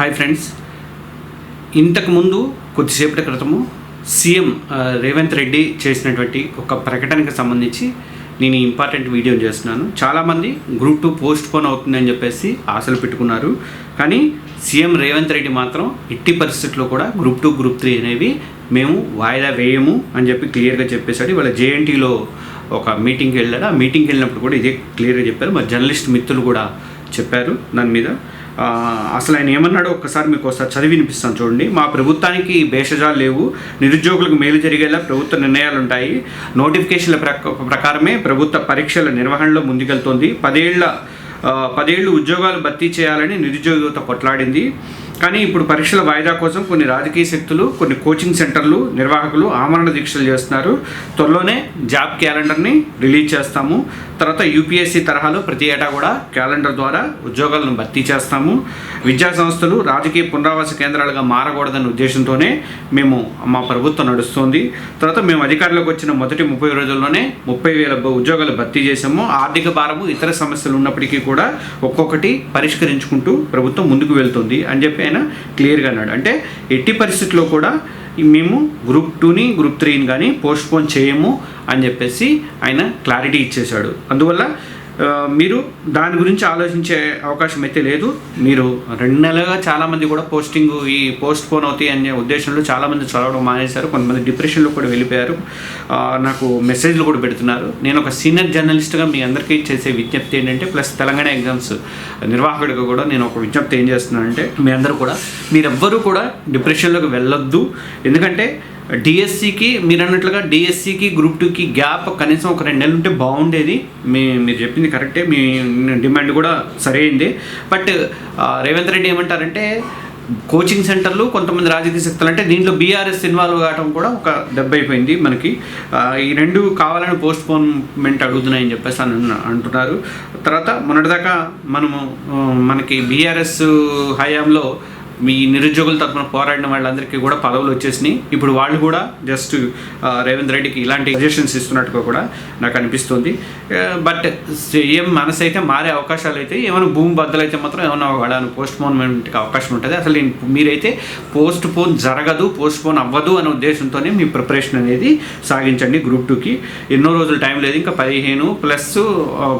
Hi friends ఇంతకుముందు కొద్దిసేపటి క్రితము సీఎం రేవంత్ రెడ్డి చేసినటువంటి ఒక ప్రకటనకు సంబంధించి నేను ఇంపార్టెంట్ వీడియో చేస్తున్నాను. చాలామంది గ్రూప్ టూ పోస్ట్ పోన్ అవుతుందని చెప్పేసి ఆశలు పెట్టుకున్నారు. కానీ సీఎం రేవంత్ రెడ్డి మాత్రం ఎట్టి పరిస్థితుల్లో కూడా గ్రూప్ టూ గ్రూప్ త్రీ అనేవి మేము వాయిదా వేయము అని చెప్పి క్లియర్గా చెప్పేశాడు. ఇవాళ జేఎన్టీలో ఒక మీటింగ్కి వెళ్ళాడు. ఆ మీటింగ్కి వెళ్ళినప్పుడు కూడా ఇదే క్లియర్గా చెప్పారు. మా జర్నలిస్ట్ మిత్రులు కూడా చెప్పారు దాని మీద. అసలు ఆయన ఏమన్నాడో ఒక్కసారి మీకు ఒకసారి చదివి వినిపిస్తాను చూడండి. మా ప్రభుత్వానికి భేషజాలు లేవు నిరుద్యోగులకు మేలు జరిగేలా ప్రభుత్వ నిర్ణయాలు ఉంటాయి నోటిఫికేషన్ల ప్రక ప్రకారమే ప్రభుత్వ పరీక్షల నిర్వహణలో ముందుకెళ్తోంది. పదేళ్ళ పదేళ్ళు ఉద్యోగాలు భర్తీ చేయాలని నిరుద్యోగత కొట్లాడింది. కానీ ఇప్పుడు పరీక్షల వాయిదా కోసం కొన్ని రాజకీయ శక్తులు కొన్ని కోచింగ్ సెంటర్లు నిర్వాహకులు ఆమరణ దీక్షలు చేస్తున్నారు. త్వరలోనే జాబ్ క్యాలెండర్ని రిలీజ్ చేస్తాము. తర్వాత యూపీఎస్సీ తరహాలో ప్రతి ఏటా కూడా క్యాలెండర్ ద్వారా ఉద్యోగాలను భర్తీ చేస్తాము. విద్యా సంస్థలు రాజకీయ పునరావాస కేంద్రాలుగా మారకూడదనే ఉద్దేశంతోనే మేము మా ప్రభుత్వం నడుస్తోంది. తర్వాత మేము అధికారంలోకి వచ్చిన మొదటి ముప్పై రోజుల్లోనే ముప్పై వేల ఉద్యోగాలు భర్తీ చేసాము ఆర్థిక భారము ఇతర సమస్యలు ఉన్నప్పటికీ కూడా ఒక్కొక్కటి పరిష్కరించుకుంటూ ప్రభుత్వం ముందుకు వెళ్తుంది అని చెప్పి ఆయన క్లియర్గా అన్నాడు. అంటే ఎట్టి పరిస్థితుల్లో కూడా మేము గ్రూప్ టూని గ్రూప్ త్రీని కానీ పోస్ట్పోన్ చేయము అని చెప్పేసి ఆయన క్లారిటీ ఇచ్చేశాడు. అందువల్ల మీరు దాని గురించి ఆలోచించే అవకాశం అయితే లేదు. మీరు రెండు నెలలుగా చాలామంది కూడా పోస్టింగ్ ఈ పోస్ట్ పోన్ అవుతాయి అనే ఉద్దేశంలో చాలామంది చదవడం మానేశారు. కొంతమంది డిప్రెషన్లో కూడా వెళ్ళిపోయారు. నాకు మెసేజ్లు కూడా పెడుతున్నారు. నేను ఒక సీనియర్ జర్నలిస్ట్గా మీ అందరికీ చేసే విజ్ఞప్తి ఏంటంటే ప్లస్ తెలంగాణ ఎగ్జామ్స్ నిర్వాహకుడిగా కూడా నేను ఒక విజ్ఞప్తి ఏం చేస్తున్నానంటే మీ అందరూ కూడా మీరెవ్వరూ కూడా డిప్రెషన్లోకి వెళ్ళొద్దు. ఎందుకంటే డిఎస్సికి మీరు అన్నట్లుగా డిఎస్సికి గ్రూప్ టూకి గ్యాప్ కనీసం ఒక రెండు నెలలు ఉంటే బాగుండేది. మీ మీరు చెప్పింది కరెక్టే. మీ డిమాండ్ కూడా సరైంది. బట్ రేవంత్ రెడ్డి ఏమంటారంటే కోచింగ్ సెంటర్లు కొంతమంది రాజకీయ శక్తులు అంటే దీంట్లో బీఆర్ఎస్ ఇన్వాల్వ్ కావడం కూడా ఒక దెబ్బ అయిపోయింది మనకి. ఈ రెండు కావాలని పోస్ట్ పోన్మెంట్ అడుగుతున్నాయని చెప్పేసి అని అంటున్నారు. తర్వాత మొన్నటిదాకా మనము మనకి బీఆర్ఎస్ హయాంలో మీ నిరుద్యోగుల తరఫున పోరాడిన వాళ్ళందరికీ కూడా పదవులు వచ్చేసినాయి. ఇప్పుడు వాళ్ళు కూడా జస్ట్ రేవంత్ రెడ్డికి ఇలాంటి సజెషన్స్ ఇస్తున్నట్టుగా కూడా నాకు అనిపిస్తుంది. బట్ సీఎం మనసు అయితే మారే అవకాశాలు అయితే ఏమైనా భూమి బద్దలైతే మాత్రం ఏమైనా వాళ్ళని పోస్ట్ పోన్మెంట్కి అవకాశం ఉంటుంది. అసలు మీరైతే పోస్ట్ పోన్ జరగదు పోస్ట్ పోన్ అవ్వదు అనే ఉద్దేశంతోనే మీ ప్రిపరేషన్ అనేది సాగించండి గ్రూప్ టూకి ఎన్నో రోజులు టైం లేదు ఇంకా పదిహేను ప్లస్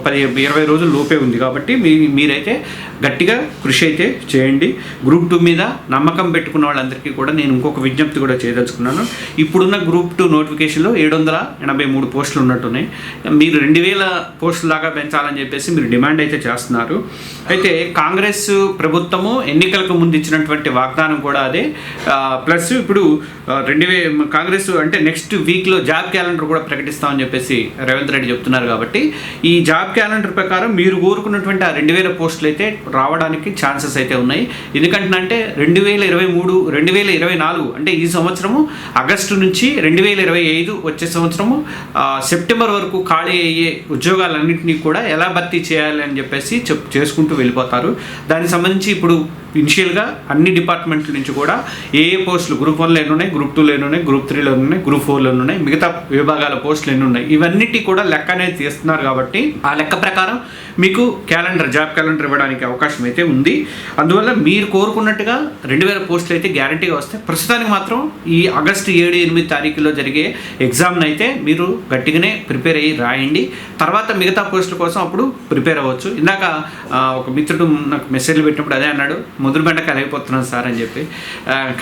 పది ఇరవై రోజులు లోపే ఉంది కాబట్టి మీ మీరైతే గట్టిగా కృషి అయితే చేయండి. గ్రూప్ టూ మీద నమ్మకం పెట్టుకున్న వాళ్ళందరికీ కూడా నేను ఇంకొక విజ్ఞప్తి కూడా చేయదలుచుకున్నాను. ఇప్పుడున్న గ్రూప్ టూ నోటిఫికేషన్లో ఏడు వందల ఎనభై మూడు పోస్టులు ఉన్నట్టున్నాయి. మీరు రెండు వేల పోస్టుల లాగా పెంచాలని చెప్పేసి మీరు డిమాండ్ అయితే చేస్తున్నారు. అయితే కాంగ్రెస్ ప్రభుత్వము ఎన్నికలకు ముందు ఇచ్చినటువంటి వాగ్దానం కూడా అదే. ప్లస్ ఇప్పుడు రెండు వే కాంగ్రెస్ అంటే నెక్స్ట్ వీక్లో జాబ్ క్యాలెండర్ కూడా ప్రకటిస్తామని చెప్పేసి రేవంత్ రెడ్డి చెప్తున్నారు కాబట్టి ఈ జాబ్ క్యాలెండర్ ప్రకారం మీరు కోరుకున్నటువంటి ఆ రెండు వేల పోస్టులు అయితే రావడానికి ఛాన్సెస్ అయితే ఉన్నాయి. ఎందుకంటే రెండు వేల ఇరవై మూడు రెండు వేల ఇరవై నాలుగు అంటే ఈ సంవత్సరము ఆగస్టు నుంచి రెండు వేల ఇరవై ఐదు వచ్చే సంవత్సరము సెప్టెంబర్ వరకు ఖాళీ అయ్యే ఉద్యోగాలన్నింటినీ కూడా ఎలా భర్తీ చేయాలి అని చెప్పేసి చెప్ చేసుకుంటూ వెళ్ళిపోతారు. దానికి సంబంధించి ఇప్పుడు ఇనిషియల్గా అన్ని డిపార్ట్మెంట్ల నుంచి కూడా ఏ ఏ పోస్టులు గ్రూప్ వన్లో ఎన్ని ఉన్నాయి గ్రూప్ టూలో ఎన్ని ఉన్నాయి గ్రూప్ త్రీలో ఎన్ని ఉన్నాయి గ్రూప్ ఫోర్లో ఎన్ని ఉన్నాయి మిగతా విభాగాల పోస్టులు ఎన్ని ఉన్నాయి. ఇవన్నిటి కూడా లెక్క అనేది తీస్తున్నారు కాబట్టి ఆ లెక్క ప్రకారం మీకు క్యాలెండర్ జాబ్ క్యాలెండర్ ఇవ్వడానికి అవకాశం అయితే ఉంది. అందువల్ల మీరు కోరుకున్నట్టుగా రెండు వేల పోస్టులు అయితే గ్యారంటీగా వస్తాయి. ప్రస్తుతానికి మాత్రం ఈ ఆగస్టు ఏడు ఎనిమిది తారీఖులో జరిగే ఎగ్జామ్ని అయితే మీరు గట్టిగానే ప్రిపేర్ అయ్యి రాయండి. తర్వాత మిగతా పోస్టుల కోసం అప్పుడు ప్రిపేర్ అవ్వచ్చు. ఇందాక ఒక మిత్రుడు నాకు మెసేజ్లు పెట్టినప్పుడు అదే అన్నాడు. ముదురు బెండకాయలు అయిపోతున్నాను సార్ అని చెప్పి.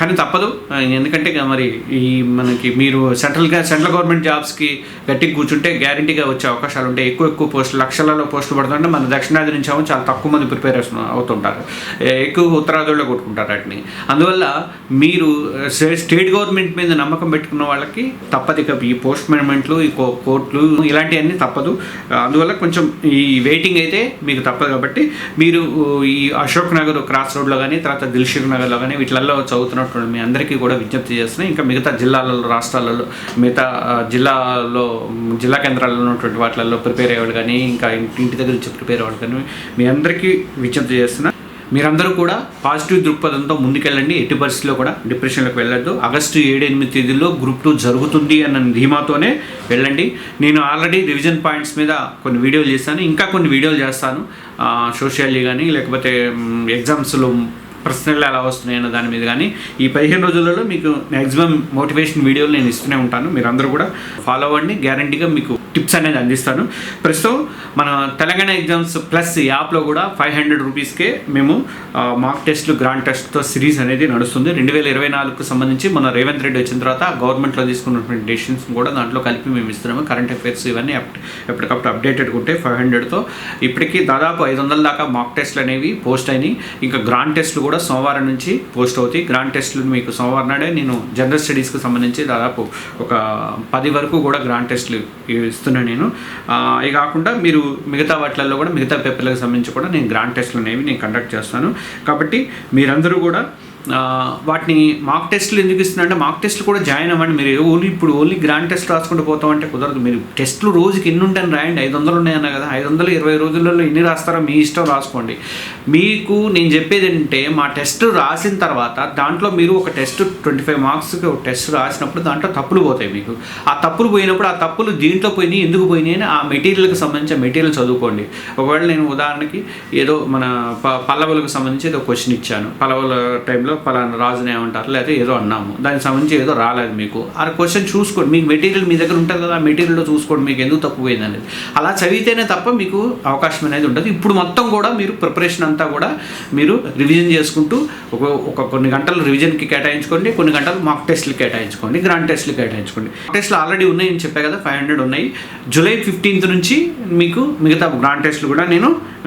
కానీ తప్పదు. ఎందుకంటే ఇక మరి ఈ మనకి మీరు సెంట్రల్గా సెంట్రల్ గవర్నమెంట్ జాబ్స్కి గట్టిగా కూర్చుంటే గ్యారంటీగా వచ్చే అవకాశాలు ఉంటాయి. ఎక్కువ ఎక్కువ పోస్టులు లక్షలలో పోస్టులు పడుతుంటే మన దక్షిణాది నుంచి ఏమో చాలా తక్కువ మంది ప్రిపేర్ అవుతుంటారు. ఎక్కువ ఉత్తరాదిలో కొట్టుకుంటారు వాటిని. అందువల్ల మీరు స్టేట్ గవర్నమెంట్ మీద నమ్మకం పెట్టుకున్న వాళ్ళకి తప్పదు ఇక ఈ పోస్ట్ మేనేజ్మెంట్లు ఈ కో- కోర్టులు ఇలాంటివన్నీ తప్పదు. అందువల్ల కొంచెం ఈ వెయిటింగ్ అయితే మీకు తప్పదు కాబట్టి మీరు ఈ అశోక్ నగర్ క్రాస్ రోడ్లో కానీ తర్వాత దిల్షుక్ నగర్లో కానీ వీటిలలో చదువుతున్నటువంటి మీ అందరికీ కూడా విజ్ఞప్తి చేస్తున్నాయి. ఇంకా మిగతా జిల్లాలలో రాష్ట్రాలలో మిగతా జిల్లాలో జిల్లా కేంద్రాల్లో ఉన్నటువంటి వాటిలలో ప్రిపేర్ అయ్యేవాళ్ళు కానీ ఇంకా ఇంటి ఇంటి దగ్గర నుంచి ప్రిపేర్ అయ్యేవాళ్ళు కానీ మీ అందరికీ విజ్ఞప్తి చేస్తున్నా. మీరందరూ కూడా పాజిటివ్ దృక్పథంతో ముందుకెళ్ళండి. ఎట్టి పరిస్థితిలో కూడా డిప్రెషన్లోకి వెళ్ళొద్దు. ఆగస్టు ఏడు ఎనిమిది తేదీలో గ్రూప్ టూ జరుగుతుంది అన్న ధీమాతోనే వెళ్ళండి. నేను ఆల్రెడీ రివిజన్ పాయింట్స్ మీద కొన్ని వీడియోలు చేస్తాను ఇంకా కొన్ని వీడియోలు చేస్తాను. సోషియాలజీ కానీ లేకపోతే ఎగ్జామ్స్లో ప్రశ్నలు ఎలా వస్తున్నాయి అన్న దాని మీద కానీ ఈ పదిహేను రోజులలో మీకు మ్యాక్సిమం మోటివేషన్ వీడియోలు నేను ఇస్తూనే ఉంటాను. మీరు అందరూ కూడా ఫాలో అవ్వండి. గ్యారంటీగా మీకు టిప్స్ అనేది అందిస్తాను. ప్రస్తుతం మన తెలంగాణ ఎగ్జామ్స్ ప్లస్ యాప్లో కూడా ఫైవ్ హండ్రెడ్ రూపీస్కే మేము మాక్ టెస్ట్లు గ్రాండ్ టెస్ట్తో సిరీస్ అనేది నడుస్తుంది. రెండు వేల ఇరవై నాలుగుకు సంబంధించి మన రేవంత్ రెడ్డి వచ్చిన తర్వాత గవర్నమెంట్లో తీసుకున్నటువంటి డెసిషన్స్ కూడా దాంట్లో కలిపి మేము ఇస్తున్నాము. కరెంట్ అఫైర్స్ ఇవన్నీ అప్- ఎప్పటికప్పుడు అప్డేటెడ్ ఉంటే ఫైవ్ హండ్రెడ్తో. ఇప్పటికీ దాదాపు ఐదు వందల దాకా మాక్ టెస్ట్లు అనేవి పోస్ట్ అయినాయి. ఇంకా గ్రాండ్ టెస్ట్లు కూడా సోమవారం నుంచి పోస్ట్ అవుతాయి. గ్రాండ్ టెస్ట్లు మీకు సోమవారం నాడే నేను జనరల్ స్టడీస్కి సంబంధించి దాదాపు ఒక పది వరకు కూడా గ్రాండ్ టెస్ట్లు ఇస్తున్నాను. నేను. ఇవి కాకుండా మీరు మిగతా వాటిలలో కూడా మిగతా పేపర్లకు సంబంధించి కూడా నేను గ్రాండ్ టెస్ట్లు అనేవి నేను కండక్ట్ చేస్తాను. కాబట్టి మీరందరూ కూడా వాటిని మాక్ టెస్ట్లు ఎందుకు ఇస్తున్నారంటే మాక్ టెస్ట్లు కూడా జాయిన్ అవ్వండి మీరు. ఓన్లీ ఇప్పుడు ఓన్లీ గ్రాండ్ టెస్ట్ రాసుకుంటూ పోతాం అంటే కుదరదు మీరు. టెస్ట్లు రోజుకి ఎన్ని ఉంటాయని రాయండి. ఐదు వందలు ఉన్నాయన్న కదా. ఐదు వందలు ఇరవై రోజులలో ఎన్ని రాస్తారో మీ ఇష్టం రాసుకోండి. మీకు నేను చెప్పేది ఏంటంటే మా టెస్ట్ రాసిన తర్వాత దాంట్లో మీరు ఒక టెస్ట్ ట్వంటీ ఫైవ్ మార్క్స్కి ఒక టెస్ట్ రాసినప్పుడు దాంట్లో తప్పులు పోతాయి మీకు. ఆ తప్పులు పోయినప్పుడు ఆ తప్పులు దీంట్లో పోయినాయి ఎందుకు పోయినాయి అని ఆ మెటీరియల్కి సంబంధించిన మెటీరియల్ చదువుకోండి. ఒకవేళ నేను ఉదాహరణకి ఏదో మన ప పల్లవులకు సంబంధించి ఏదో క్వశ్చన్ ఇచ్చాను. పల్లవుల టైంలో పలానా రాజునే ఉంటారు లేకపోతే ఏదో అన్నాము. దానికి సంబంధించి ఏదో రాలేదు మీకు. ఆ క్వశ్చన్ చూసుకోండి. మీకు మెటీరియల్ మీ దగ్గర ఉంటుంది కదా ఆ మెటీరియల్లో చూసుకోండి. మీకు ఎందుకు తక్కువైంది అనేది. అలా చదివితేనే తప్ప మీకు అవకాశం అనేది ఉంటుంది. ఇప్పుడు మొత్తం కూడా మీరు ప్రిపరేషన్ అంతా కూడా మీరు రివిజన్ చేసుకుంటూ ఒక ఒక కొన్ని గంటలు రివిజన్కి కేటాయించుకోండి. కొన్ని గంటలు మాక్ టెస్ట్లు కేటాయించుకోండి. గ్రాండ్ టెస్ట్లు కేటాయించుకోండి. మాక్ టెస్ట్లు ఆల్రెడీ ఉన్నాయని చెప్పా కదా ఫైవ్ హండ్రెడ్ ఉన్నాయి. జూలై ఫిఫ్టీన్త్ నుంచి మీకు మిగతా గ్రాండ్ టెస్ట్లు కూడా నేను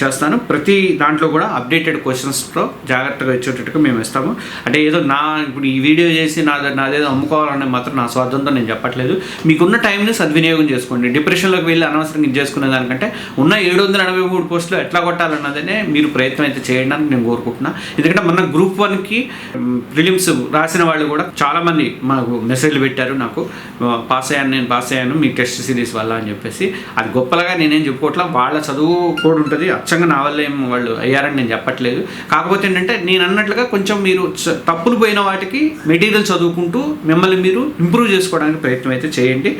చేస్తాను. ప్రతి దాంట్లో కూడా అప్డేటెడ్ క్వశ్చన్స్తో జాగ్రత్తగా ఇచ్చేటట్టుగా మేము ఇస్తాము. అంటే ఏదో నా ఇప్పుడు ఈ వీడియో చేసి నా నాదేదో అమ్ముకోవాలనే మాత్రం నా స్వార్థంతో నేను చెప్పట్లేదు. మీకున్న టైంని సద్వినియోగం చేసుకోండి. డిప్రెషన్లోకి వెళ్ళి అనవసరంగా ఇది చేసుకునే దానికంటే ఉన్న ఏడు వందల ఎనభై మూడు పోస్టులు ఎట్లా కొట్టాలన్నదనే మీరు ప్రయత్నం అయితే చేయడానికి నేను కోరుకుంటున్నాను ఎందుకంటే మన గ్రూప్ వన్కి ప్రిలిమ్స్ రాసిన వాళ్ళు కూడా చాలామంది మాకు మెసేజ్లు పెట్టారు నాకు. పాస్ అయ్యాను నేను పాస్ అయ్యాను మీ టెస్ట్ సిరీస్ వల్ల అని చెప్పేసి. అది గొప్పలుగా నేనేం చెప్పుకోవట్లా వాళ్ళ చదువు కూడా ఉంటుంది. అచ్చంగా నా వల్ల ఏం వాళ్ళు అయ్యారని నేను చెప్పట్లేదు. కాకపోతే ఏంటంటే నేను అన్నట్లుగా కొంచెం మీరు చ- తప్పులు పోయిన వాటికి మెటీరియల్ చదువుకుంటూ మిమ్మల్ని మీరు ఇంప్రూవ్ చేసుకోవడానికి ప్రయత్నం అయితే చేయండి.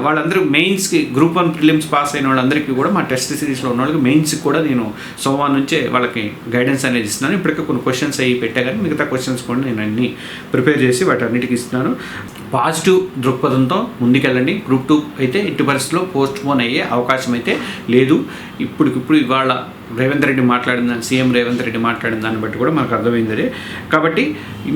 వాళ్ళందరూ మెయిన్స్కి గ్రూప్ వన్ ప్రిలిమ్స్ పాస్ అయిన వాళ్ళందరికీ కూడా మా టెస్ట్ సిరీస్లో ఉన్న వాళ్ళకి మెయిన్స్కి కూడా నేను సోమవారం నుంచే వాళ్ళకి గైడెన్స్ అనేది ఇస్తున్నాను. ఇప్పటికే కొన్ని క్వశ్చన్స్ అయ్యి పెట్టా కానీ మిగతా క్వశ్చన్స్ కూడా నేను అన్ని ప్రిపేర్ చేసి వాటి అన్నిటికీ ఇస్తున్నాను. పాజిటివ్ దృక్పథంతో ముందుకెళ్ళండి. గ్రూప్ టూ అయితే ఎట్టి పరిస్థితుల్లో పోస్ట్ పోన్ అయ్యే అవకాశం అయితే లేదు. ఇప్పటికిప్పుడు ఇవాళ రేవంత్ రెడ్డి మాట్లాడిన దాన్ని సీఎం రేవంత్ రెడ్డి మాట్లాడిన దాన్ని బట్టి కూడా మనకు అర్థమైంది అదే కాబట్టి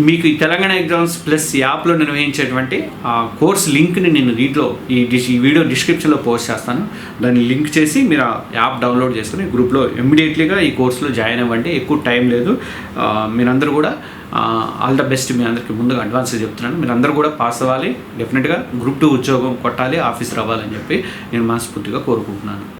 మీకు ఈ తెలంగాణ ఎగ్జామ్స్ ప్లస్ యాప్లో నిర్వహించేటువంటి ఆ కోర్స్ లింక్ని నేను దీంట్లో ఈ ఈ వీడియో డిస్క్రిప్షన్లో పోస్ట్ చేస్తాను. దాన్ని లింక్ చేసి మీరు ఆ యాప్ డౌన్లోడ్ చేసుకుని గ్రూప్లో ఇమ్మీడియట్లీగా ఈ కోర్సులో జాయిన్ అవ్వండి. ఎక్కువ టైం లేదు. మీరందరూ కూడా ఆల్ ద బెస్ట్ మీ అందరికీ ముందుగా అడ్వాన్స్ చెప్తున్నాను. మీరు అందరూ కూడా పాస్ అవ్వాలి. డెఫినెట్గా గ్రూప్ టూ ఉద్యోగం కొట్టాలి ఆఫీస్ రావాలని చెప్పి నేను మనస్ఫూర్తిగా కోరుకుంటున్నాను.